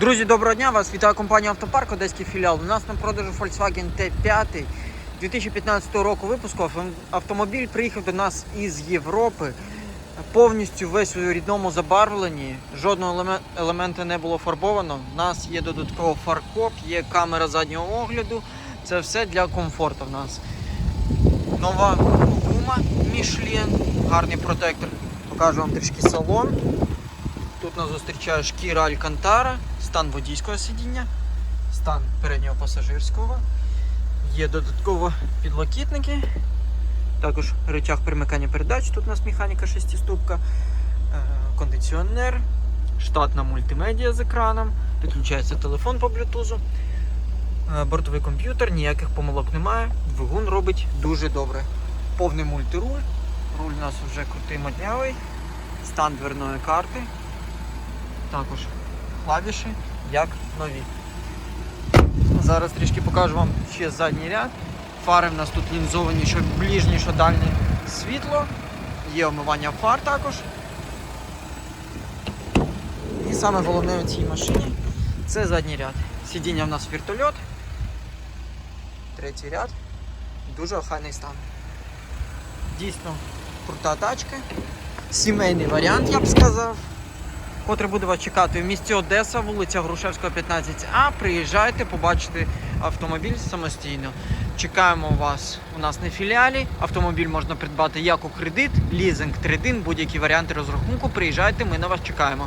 Друзі, доброго дня! Вас вітає компанія Автопарк, Одеський філіал. У нас на продажу Volkswagen T5 2015 року випуску. Автомобіль приїхав до нас із Європи. Повністю весь у рідному забарвленні. Жодного елеме- елемента не було фарбовано. У нас є додатково фаркоп, є камера заднього огляду. Це все для комфорту в нас. Нова гума Michelin, гарний протектор. Покажу вам трішки салон. Тут нас зустрічає шкіра Алькантара, стан водійського сидіння, стан переднього пасажирського. Є додатково підлокітники, також речах перемикання передач. Тут у нас механіка 6-ступка, е, кондиціонер, штатна мультимедіа з екраном, підключається телефон по блютузу, е, бортовий комп'ютер, ніяких помилок немає. Двигун робить дуже добре. Повний мультируль. Руль у нас вже крутий моднявий, стан дверної карти також клавіші, як нові. Зараз трішки покажу вам ще задній ряд. Фари в нас тут лінзовані, що ближнє, що дальнє світло. Є омивання фар також. І саме головне у цій машині це задній ряд. Сидіння в нас вертольот. Третій ряд. Дуже охайний стан. Дійсно крута тачка. Сімейний варіант, я б сказав котрий буде вас чекати в місті Одеса, вулиця Грушевського, 15А. Приїжджайте, побачите автомобіль самостійно. Чекаємо вас у нас на філіалі. Автомобіль можна придбати як у кредит, лізинг, тридин, будь-які варіанти розрахунку. Приїжджайте, ми на вас чекаємо.